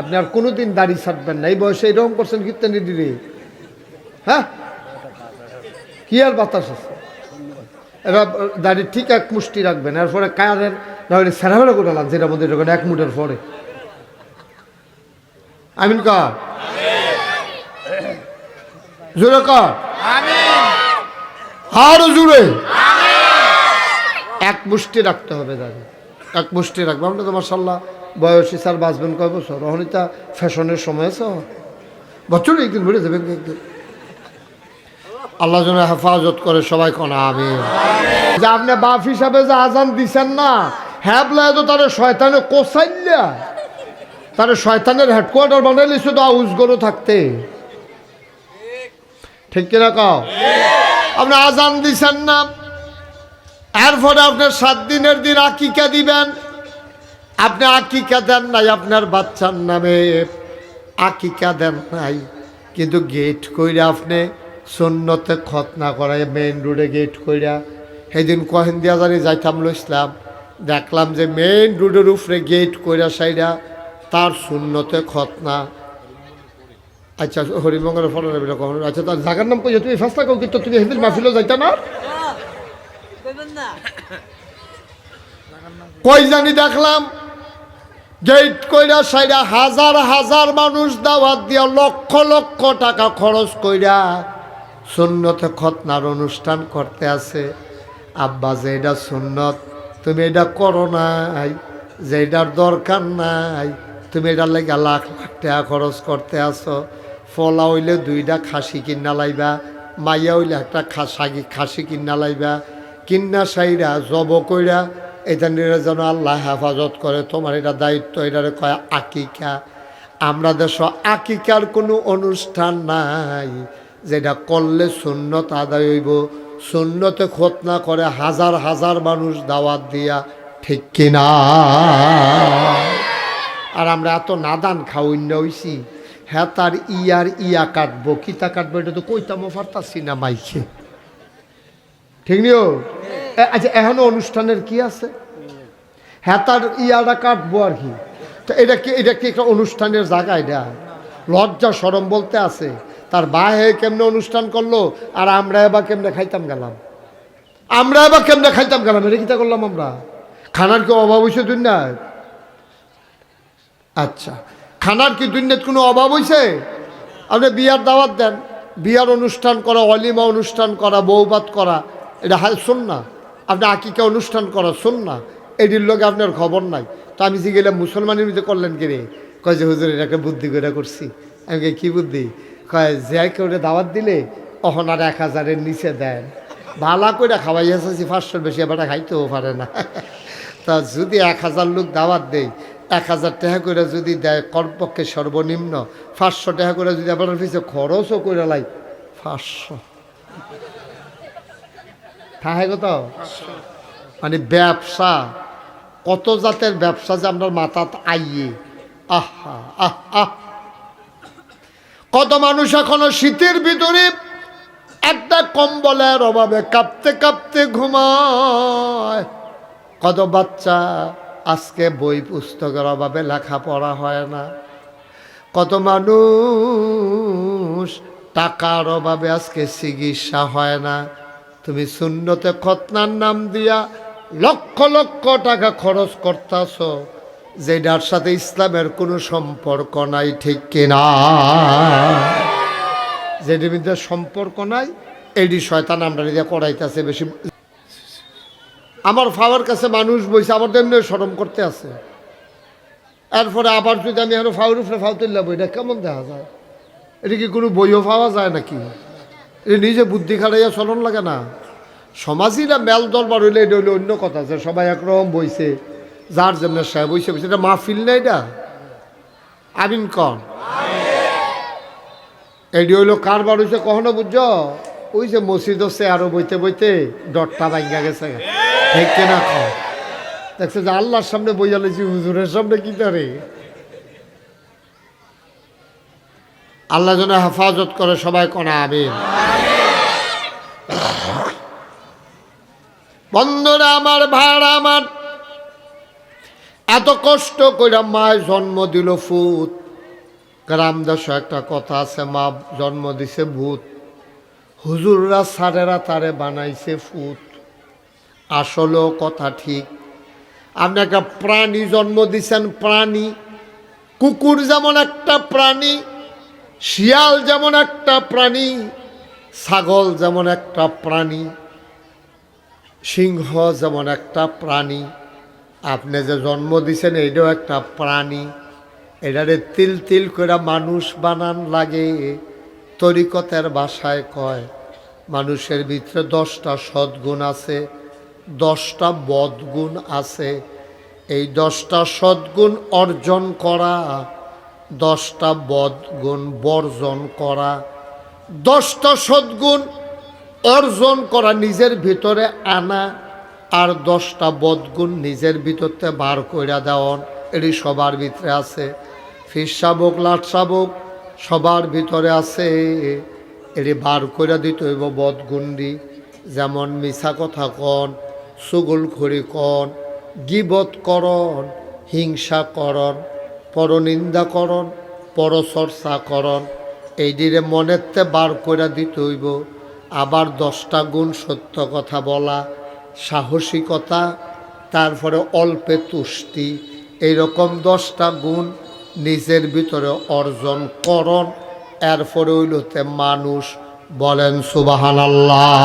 আপনি আর কোনোদিন দাড়ি ছাড়বেন না। এই বয়সে এরকম করছেন কীর্তনি দিদি? হ্যাঁ? কি আর বাতাস আছে? এরা দাড়ি ঠিক এক মুষ্টি রাখবেন, এরপরে কায়ারের না হলে সেরাফেরা করে লাগছে এটার মধ্যে এরকম এক মুটের পরে। আমিন কর জোরে কর আরও জুড়ে। এক মুষ্টি রাখতে হবে দাঁড়িয়ে এক মুষ্টি রাখবে। আমরা তো মার্শাল্লাহ বয়সী স্যার বাঁচবেন কয় বছর? রহনিতা ফ্যাশনের সময় আছে। বছর একদিন বেড়ে যাবেন একদিন আল্লাহ যেন হেফাজত করে সবাই কনা আমি যে আপনি বাপ হিসাবে যে আজান দিছেন না হ্যাবলায় তো তার শয়তানে কোসাইল্লা। তার শয়তানের হেডকোয়ার্টার বানাই বানাইলিছে তো আউস গরু থাকতে। ঠিক কিনা কাও? আপনি আজান দিছেন না, এরপরে আপনার সাত দিনের দিন আকিকা দিবেন আপনি আকিকা দেন নাই আপনার বাচ্চার নামে। আকিকা দেন নাই কিন্তু গেট কইরা আপনি সুন্নতে খতনা করায় মেইন রোডে গেট কইরা। সেদিন কহেন দিয়া জানি যাইতাম লইসলাম দেখলাম যে মেইন রোডের উপরে গেট কইরা সাইডা তার শূন্যতে খতনা আচ্ছা হরিমঙ্গলের ফটো নেবে কখন? আচ্ছা তার জাগার নাম কই তুমি ফার্স্ট থাকো কিন্তু তুমি সেদিন মাহফিলও যাইতা না। কই জানি দেখলাম গেট কইরা সাইডা হাজার হাজার মানুষ দাওয়াত দিয়া লক্ষ লক্ষ টাকা খরচ কইরা সুন্নতে খতনার অনুষ্ঠান করতে আছে। আব্বা যে এটা সুন্নত, তুমি এটা করো নাই যে এটার দরকার নাই, তুমি এটার লেগে লাখ লাখ টাকা খরচ করতে আসো ফলা হইলে দুইটা খাসি কিনা লাইবা, মাইয়া হইলে একটা খাসি খাসি কিনা লাইবা কিন্না সাইরা জব কইরা এটা নিয়ে যেন আল্লাহ হেফাজত করে। তোমার এটা দায়িত্ব, এটারে কয় আকিকা। আমরা দেশ আকিকার কোনো অনুষ্ঠান নাই, যেটা করলে সুন্নত আদায় হইব। সুন্নতে খতনা করে হাজার হাজার মানুষ দাওয়াত দিয়া, ঠিক কিনা? আর আমরা এত নাদান খাওয়াইন্য হইছি হ্যাঁ তার ইয়ার ইয়া কাটবো, কিতা কাটবো, এটা তো কইতাম পারতাছি না মাইকে। ঠিক নিও? আচ্ছা এখনও অনুষ্ঠানের কি আছে? হ্যাঁ তার ইয়াটা কাটবো আর কি। তো এটা কি এটা কি একটা অনুষ্ঠানের জায়গা এটা? লজ্জা সরম বলতে আছে। তার বাহে কেমনে অনুষ্ঠান করল? আর আমরা এবার কেমনে খাইতাম গেলাম? আমরা এবার কেমনে খাইতাম গেলাম? এটা কিতা করলাম আমরা? খানার কি অভাব হয়েছে দুনিয়ায়? আচ্ছা খানার কি দুনিয়াত কোনো অভাব হয়েছে আপনি বিয়ার দাওয়াত দেন। বিয়ার অনুষ্ঠান করা, অলিমা অনুষ্ঠান করা বৌবাত করা, এটা হাল শোন না আপনি আকিকা অনুষ্ঠান করা শোন না এটির লোক আপনার খবর নাই। তো আমি যে গেলাম মুসলমানের মধ্যে করলেন কি রে? কয় যে হুজুর এটাকে বুদ্ধি করে করছি। আমি কই, কি বুদ্ধি? কয় যে কেউ দাওয়াত দিলে অহন আর এক হাজারের নিচে দেন। ভালা করে খাওয়াই এসেছি পাঁচশোর বেশি এবার খাইতেও পারে না। তা যদি এক হাজার লোক দাওয়াত দেয় এক হাজার টাকা করে যদি দেয় কমপক্ষে সর্বনিম্ন পাঁচশো টাকা করে যদি আপনার পিছিয়ে খরচও করে লাই পাঁচশো। থাকে কত মানে ব্যবসা, কত জাতের ব্যবসা যে আপনার মাথাত আইয়ে। আহা, আহ আহ। কত মানুষ এখনও শীতের ভিতরে একটা কম্বলের অভাবে কাঁপতে কাঁপতে ঘুমায়। কত বাচ্চা আজকে বই পুস্তকের অভাবে লেখাপড়া হয় না। কত মানুষ টাকার অভাবে আজকে চিকিৎসা হয় না। তুমি শূন্যতে খতনার নাম দিয়া লক্ষ লক্ষ টাকা খরচ করতেছ, যেটার সাথে ইসলামের কোনো সম্পর্ক নাই, ঠিক কিনা? যেটির মধ্যে সম্পর্ক নাই, এটি শয়তান আমরা দিয়ে করাইতেছে বেশি। আমার ফাওয়ার কাছে মানুষ বইছে, আমার জন্য সরম করতে আছে। এরপরে আবার যদি আমি আরও ফাউর উপরে ফাউ তুললাম, এটা কেমন দেখা যায়? এটা কি কোনো বইও পাওয়া যায় নাকি? নিজে বুদ্ধি খাটাইয়া চলন লাগে না। সমাজীরা মেল দরবার হইলে এটা হইলে অন্য কথা, যে সবাই একরকম বইছে, যার জন্য সে বইছে বইছে। এটা মাহফিল না এটা? আমিন কন। এটি হইল কারবার হইছে, কখনো বুঝছ? ওই যে মসজিদ হচ্ছে, আরও বইতে বইতে ডটটা ভাঙ্গা গেছে। ঠিক কিনা খ দেখছে যে আল্লাহর সামনে বইয়া লেছি হুজুরের সামনে কি তারে? আল্লাহ যেন হেফাজত করে সবাই কনা, আমিন। বন্ধুরা আমার ভাড়া আমার। এত কষ্ট কইরা মায় জন্ম দিল ফুত গ্রাম দেশে একটা কথা আছে, মা জন্ম দিছে ভূত। হুজুররা সারেরা তারে বানাইছে ফুত আসলেও কথা ঠিক। আপনি একটা প্রাণী জন্ম দিছেন, প্রাণী। কুকুর যেমন একটা প্রাণী, শিয়াল যেমন একটা প্রাণী, ছাগল যেমন একটা প্রাণী। সিংহ যেমন একটা প্রাণী। আপনি যে জন্ম দিছেন, এইটাও একটা প্রাণী। এটারে তিল তিল করে মানুষ বানান লাগে, তরিকতের বাসায় কয়। মানুষের ভিতরে দশটা সদ্গুণ আছে, দশটা বদগুণ আছে। এই দশটা সদ্গুণ অর্জন করা, দশটা বদগুণ বর্জন করা। দশটা সদ্গুণ অর্জন করা নিজের ভিতরে আনা আর দশটা বদগুণ নিজের ভিতরতে বার কইরা দেওয়ান, এটি সবার ভিতরে আছে। ফিস শাবক, লাট শাবক, সবার ভিতরে আছে, এটি বার কইরা দিতে হইব বদগুণটি। যেমন মিছা কথা কন, সুগুল খড়ি কন, গিবত করন, হিংসা করন, পরনিন্দা করন, পরচর্চা করন এই দিনে মনেরতে বার করে দিতে হইব। আবার দশটা গুণ সত্য কথা বলা, সাহসিকতা, তারপরে অল্পে তুষ্টি এইরকম দশটা গুণ নিজের ভিতরে অর্জন করন এরপরে হইলতে মানুষ বলেন সুবাহান আল্লাহ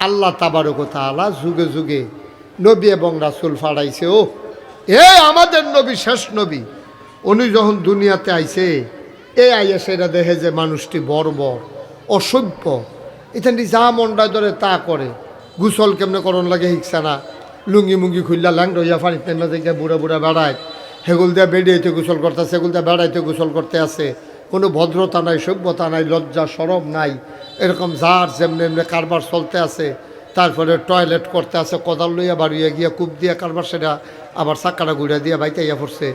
আল্লাহ তাবারক তাআলা যুগে যুগে নবী এবং রাসুল ফাড়াইছে ও এ আমাদের নবী, শেষ নবী। উনি যখন দুনিয়াতে আইছে এ আইয়া সেটা দেখে যে মানুষটি বর্বর, অসভ্য। এখানটি যা মনটায় ধরে তা করে। গুসল কেমনে করণ লাগে হিকসা না। লুঙ্গি মুঙ্গি খুললা ল্যাংড হইয়া ফানি তেমন দেখে বুড়া বুড়া বেড়ায়। হেগুল দিয়ে বেড়িয়েতে গোসল করতে আছে সেগুল দিয়ে বেড়াইতে গোসল করতে আছে। কোনো ভদ্রতা নাই, সভ্যতা নাই, লজ্জা, সরম নাই। এরকম যার যেমনি এমনি কারবার চলতে আছে, তারপরে টয়লেট করতে আছে, কোদাল লইয়া বাড়িয়ে গিয়া কূপ দিয়া কারবার সেটা আবার চাক্কাটা গুড়া দিয়া বাইতাইয়া পড়ছে।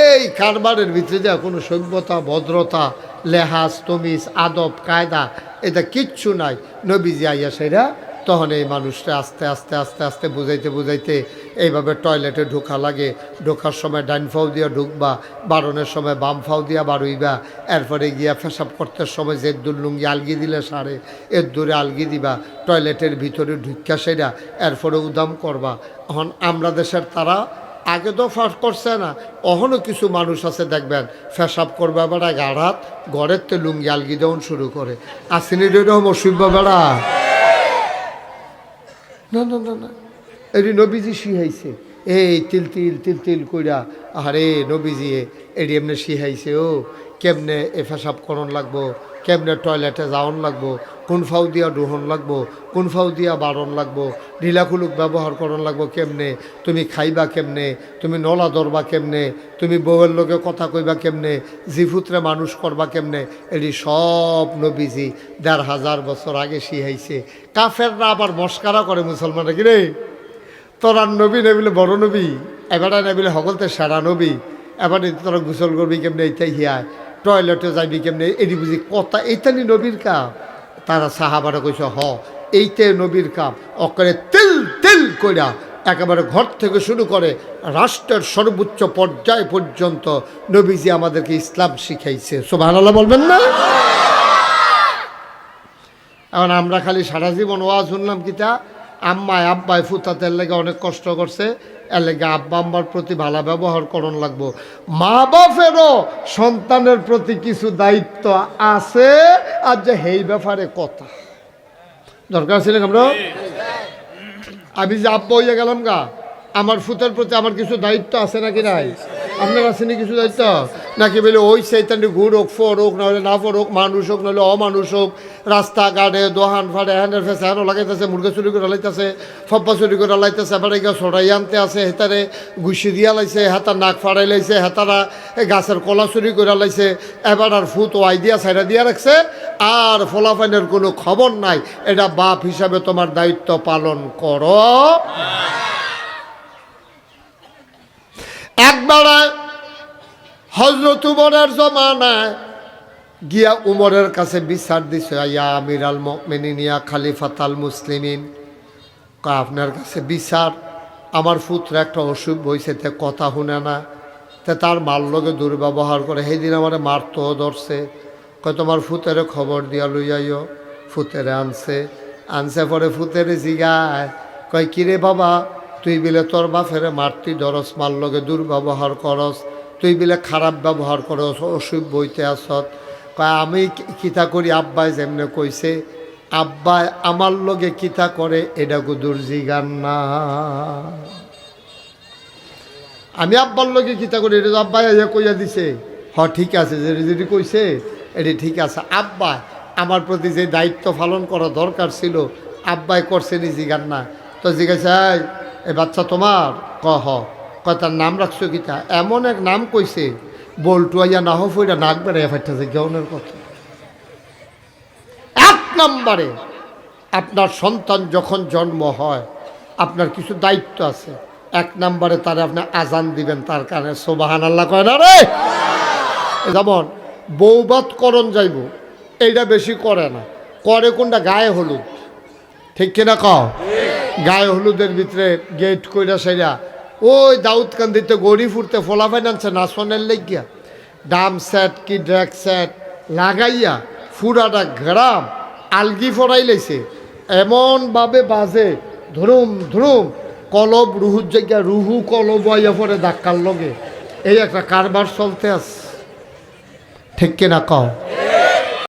এই কারবারের ভিতরে যা কোনো সভ্যতা, ভদ্রতা, লেহাজ, তমিজ, আদব, কায়দা, এটা কিচ্ছু নাই। নবীজি আইয়া সেটা তখন এই মানুষটা আস্তে আস্তে আস্তে আস্তে বুঝাইতে বুঝাইতে এইভাবে টয়লেটে ঢোকা লাগে। ঢোকার সময় ডাইন ফাউ দিয়া ঢুকবা, বারণের সময় বাম ফাউ দিয়া বারুইবা এরপরে গিয়া ফেসাব করতে সময় যে লুঙ্গি আলগি দিলে সারে, এর দূরে আলগি দিবা, টয়লেটের ভিতরে ঢুকা সেরা, এরপরে উদাম করবা। এখন আমরা দেশের তারা আগে তো ফাঁস করছে না অহনও কিছু মানুষ আছে দেখবেন ফেসাব করবে বেড়া গাড়াত ঘরের তে লুঙ্গি আলগি দেওয়ান শুরু করে। আসিনি এরকম অসুবিধা বেড়া। না না না না। এটি নবীজি শিহাইছে এই তিল তিল তিল তিল কইরা আরে নবীজি, এটি এমনি শিহাইছে ও। কেমনে এ ফেসাব করণ লাগবো? কেমনে টয়লেটে যাওয়ান লাগবো? কোন ফাউ দিয়া ডুহন লাগবো? কোন ফাউ দিয়া বারণ লাগবো? ঢিলাখুলুক ব্যবহার করণ লাগবো কেমনে? তুমি খাইবা কেমনে? তুমি নলা ধরবা কেমনে? তুমি বউয়ের লোকে কথা কইবা কেমনে? জিফুতরে মানুষ করবা কেমনে? এটি সব নবীজি দেড় হাজার বছর আগে শিহাইছে কাফেররা আবার মস্কারা করে মুসলমানরা কি রে? তোরার নবী নেবিলে বড় নবী? এবারে নেবিলে সকলতে সেরা নবী? এবারে তোরা গোসল করবি কেমনে? এইটাই হিয়ায়। টয়লেটে যাইবি কেমনে? এটি বুঝি কথা এইটানি নবীর কাম। তারা সাহাবারা কইছে, হ, এইতে নবীর কাম। অকরে তেল তেল কইরা একেবারে ঘর থেকে শুরু করে রাষ্ট্রের সর্বোচ্চ পর্যায় পর্যন্ত নবীজি আমাদেরকে ইসলাম শিখাইছে। সোভানাল্লাহ বলবেন না? এখন আমরা খালি সারা জীবন ওয়াজ শুনলাম কিতা? আম্মায় আব্বায় ফুতাতের লেগে অনেক কষ্ট করছে। এর লেগে আব্বা আম্মার প্রতি ভালো ব্যবহার করণ লাগবো। মা বাপেরও সন্তানের প্রতি কিছু দায়িত্ব আছে আর যে এই ব্যাপারে কথা। দরকার ছিল আমরা আমি যে আব্বা হইয়া গেলাম গা। আমার ফুতের প্রতি আমার কিছু দায়িত্ব আছে নাকি নাই? আপনার আছে নাকি কিছু দায়িত্ব? নাকি বলে ওই সেইতানি ঘুর হোক, ফোর হোক, নাহলে না ফোর হোক, মানুষ হোক, নাহলে অমানুষ হোক, রাস্তাঘাটে দোহান ফাটে হ্যান্ডের ফেসে হ্যান্ড লাগাইতেছে, মুরগা চুরি করে লাইতেছে, ফব্বা চুরি করে লাইতেছে এবারে গিয়ে ছড়াই আনতে আছে, হেতারে ঘুষি দিয়া লাইছে, হেতার নাক ফাড়াই লাইছে, হেতারা গাছের কলা চুরি করে লাইছে, এবার আর ফুত ওয়াই দিয়া সাইডা দিয়া রাখছে, আর ফলাফাইনের কোনো খবর নাই। এটা বাপ হিসাবে তোমার দায়িত্ব পালন করো। একবার হজরত উমরের জমানায় গিয়া উমরের কাছে বিচার দিছে ইয়া আমির আল মিনিয়া খালিফাত আল মুসলিমিন আপনার কাছে বিচার, আমার পুত্র একটা অসুখ বইছে তে কথা শুনে না। তে তার মার লগে দুর্ব্যবহার করে সেই দিন আমার মারতো ধরছে। কয়, তোমার ফুতেরে খবর দিয়া লইয়াইও ফুতেরে আনছে। আনছে পরে ফুতেরে জিগায়, কয়, কিরে বাবা তুই বিলে তোর বাপেরে মারতি ধরস মার লগে দুর্ব্যবহার করস। তুই বিলে খারাপ ব্যবহার করস অসুখ বইতে আসত। কয়, আমি কিতা করি? আব্বাই যেমনে কইছে, আব্বাই, আমার লগে কিতা করে? এটা গুদুর জিগান না। আমি আব্বার লগে কিতা করি? এটা আব্বাই কইয়া দিছে। হ, ঠিক আছে, যেটা যদি কইছে, এটি ঠিক আছে। আব্বা আমার প্রতি যে দায়িত্ব পালন করা দরকার ছিল, আব্বাই করছে নি জিগান না। তো জিজ্ঞাসা এই বাচ্চা তোমার? ক, হ। ক তার নাম রাখছো কিতা এমন এক নাম কইছে, বল্টু আইয়া না ওইটা নাক বেড়ে ফাইতেছে গেউনের কথা। এক নম্বরে, আপনার সন্তান যখন জন্ম হয়, আপনার কিছু দায়িত্ব আছে। এক নম্বরে তারে আপনি আজান দিবেন, তার কারণে সোবাহান আল্লাহ কয় না রে? যেমন, বৌবাত করণ যাইব এইটা বেশি করে না। করে কোনটা গায়ে হলুদ। ঠিক কিনা কও? গায়ে হলুদের ভিতরে গেট কইরা সেরা ওই দাউদ কান্দিতে গড়ি ফুরতে ফোলা ফাইনান্সে নাচনের লেগিয়া? ডাম সেট কি ড্রাগ সেট লাগাইয়া ফুরাটা গ্রাম আলগি ফরাই লাইছে। এমনভাবে বাজে, ধরুম ধরুম, কলব রুহুর জায়গা, রুহু কলব আইয়া পরে ধাক্কার লগে। এই একটা কারবার চলতে আছে। ঠিক কিনা কও?